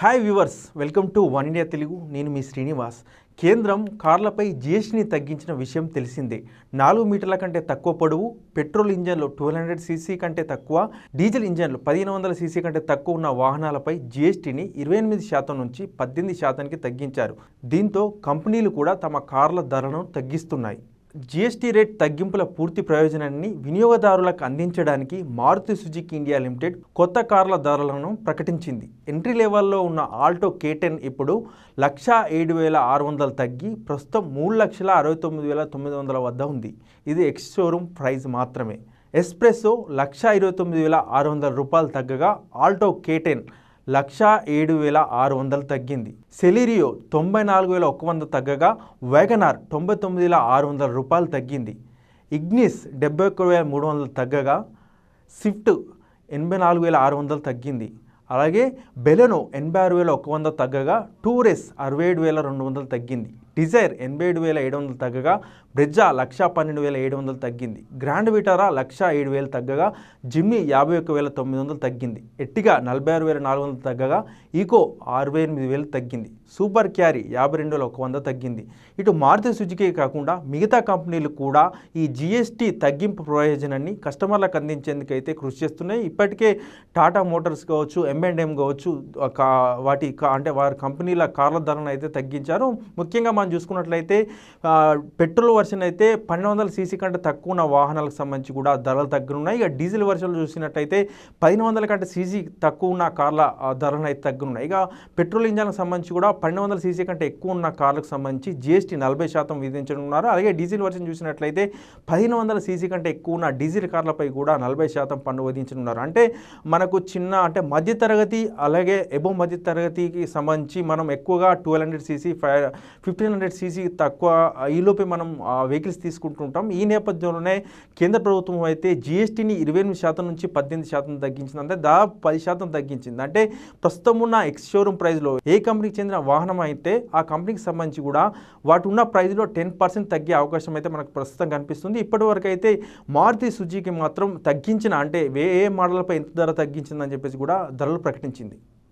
Hi viewers welcome to one India Telugu నేను మీ శ్రీనివాస్. కేంద్రం కార్లపై జిఎస్టీని తగ్గించిన విషయం తెలిసిందే. నాలుగు మీటర్ల కంటే తక్కువ పొడవు పెట్రోల్ ఇంజన్లు ట్వెల్వ్ హండ్రెడ్ సీసీ కంటే తక్కువ డీజిల్ ఇంజన్లు పదిహేను వందల సీసీ కంటే తక్కువ ఉన్న వాహనాలపై జిఎస్టీని ఇరవై ఎనిమిది శాతం నుంచి పద్దెనిమిది శాతానికి తగ్గించారు. దీంతో కంపెనీలు కూడా తమ కార్ల ధరను తగ్గిస్తున్నాయి. జీఎస్టీ రేట్ తగ్గింపుల పూర్తి ప్రయోజనాన్ని వినియోగదారులకు అందించడానికి మారుతి సుజుకి ఇండియా లిమిటెడ్ కొత్త కార్ల ధరలను ప్రకటించింది. ఎంట్రీ లెవెల్లో ఉన్న ఆల్టో కేటెన్ ఇప్పుడు లక్షా ఏడు వేల ఆరు వందలు తగ్గి ప్రస్తుతం మూడు లక్షల అరవై తొమ్మిది వేల తొమ్మిది వందల వద్ద ఉంది. ఇది ఎక్స్ షోరూమ్ ప్రైస్ మాత్రమే. ఎస్ప్రెస్సో లక్ష ఇరవై తొమ్మిది వేల ఆరు వందల రూపాయలు తగ్గగా ఆల్టో కేటెన్ లక్షా ఏడు వేల ఆరు వందలు తగ్గింది. సెలీరియో తొంభై నాలుగు వేల ఒక వంద తగ్గగా వ్యాగనార్ తొంభై తొమ్మిది వేల ఆరు వందల రూపాయలు తగ్గింది. ఇగ్నిస్ డెబ్బై ఒక్క వేల మూడు వందలు తగ్గగా స్విఫ్ట్ ఎనభై నాలుగు వేల ఆరు వందలు తగ్గింది. అలాగే బెలెనో ఎనభై ఆరు వేల ఒక వంద తగ్గగా టూరెస్ అరవై ఏడు వేల రెండు వందలు తగ్గింది. డిజైర్ ఎనభై ఏడు వేల ఏడు వందలు తగ్గగా బ్రెజ్జా లక్ష పన్నెండు వేల ఏడు వందలు తగ్గింది. గ్రాండ్ విటారా లక్ష ఏడు వేలు తగ్గగా జిమ్మి యాభై ఒక్క వేల తొమ్మిది వందలు తగ్గింది. ఎట్టిగా నలభై ఆరు వేల నాలుగు వందలు తగ్గగా ఈకో అరవై ఎనిమిది వేలు తగ్గింది. సూపర్ క్యారీ యాభై రెండు వేల ఒక వంద తగ్గింది. ఇటు మారుతి సుజుకి కాకుండా మిగతా కంపెనీలు కూడా ఈ జిఎస్టీ తగ్గింపు ప్రయోజనాన్ని కస్టమర్లకు అందించేందుకైతే కృషి చేస్తున్నాయి. ఇప్పటికే టాటా మోటార్స్ కావచ్చు ఎంఎండ్ఎం కావచ్చు కా- వాటి కా- అంటే వారి కంపెనీల కార్ల ధరను అయితే తగ్గించారు. ముఖ్యంగా మనం చూసుకున్నట్లయితే పెట్రోల్ వర్షన్ అయితే పన్నెండు వందల సీసీ కంటే తక్కువ ఉన్న వాహనాలకు సంబంధించి కూడా ధరలు తగ్గనున్నాయి. ఇక డీజిల్ వర్షన్లు చూసినట్లయితే పదిహేను వందల కంటే సీసీ తక్కువ ఉన్న కార్ల ధరలు అయితే తగ్గనున్నాయి. ఇక పెట్రోల్ ఇంజన్లకు సంబంధించి కూడా పన్నెండు వందల సీసీ కంటే ఎక్కువ ఉన్న కార్లకు సంబంధించి జీఎస్టీ నలభై శాతం విధించనున్నారు. అలాగే డీజిల్ వర్షన్ చూసినట్లయితే పదిహేను వందల సీసీ కంటే ఎక్కువ ఉన్న డీజిల్ కార్లపై కూడా నలభై శాతం పన్ను విధించనున్నారు. అంటే మనకు చిన్న అంటే మధ్య తరగతి అలాగే ఎబో మధ్య తరగతికి సంబంధించి మనం ఎక్కువగా twelve hundred CC five fifteen hundred CC తక్కువ ఈలోపే మనం వెహికల్స్ తీసుకుంటుంటాం. ఈ నేపథ్యంలోనే కేంద్ర ప్రభుత్వం అయితే జిఎస్టీని ఇరవై ఎనిమిది శాతం నుంచి పద్దెనిమిది శాతం తగ్గించింది. అంటే దాదాపు పది శాతం తగ్గించింది. అంటే ప్రస్తుతం ఉన్న ఎక్స్ షోరూమ్ ప్రైస్లో ఏ కంపెనీకి చెందిన వాహనం అయితే ఆ కంపెనీకి సంబంధించి కూడా వాటి ఉన్న ప్రైస్లో టెన్ పర్సెంట్ తగ్గే అవకాశం అయితే మనకు ప్రస్తుతం కనిపిస్తుంది. ఇప్పటి వరకు అయితే మారుతి సుజుకి మాత్రం తగ్గించిన అంటే ఏ మోడల్పై ఎంత ధర తగ్గించిందని చెప్పేసి కూడా ధరలు ప్రకటించింది.